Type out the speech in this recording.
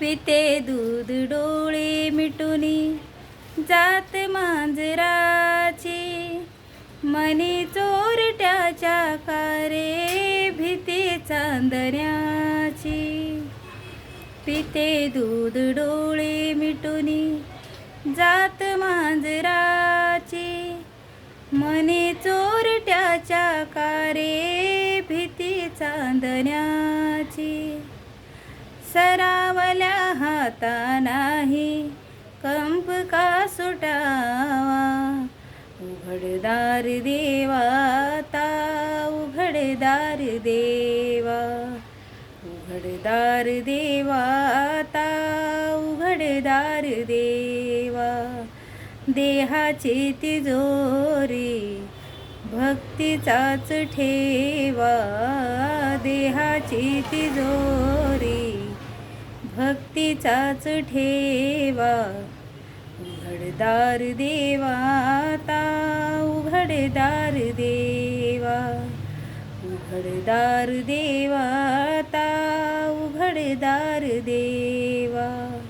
पिते दूध डोळे मिटुनी जात मांजराची. मनी चोरट्याच्या कारे भीती चांदण्याची. पिते दूध डोळे मिटुनी जात मांजराची. मनी चोरट्याच्या कारे भीती चांदण्याची. सरावल्या हाता नाही कंप का सुटावा? उघडदार देवाता उघडदार देवा. उघडदार देवाता उघडदार देवा. देहाची तिजोरी भक्तीचाच ठेवा. देहाची तिजोरी भक्तीचाच ठेवा. उघडदार देवाता उघडदार देवा. उघडदार देवाता उघडदार देवा.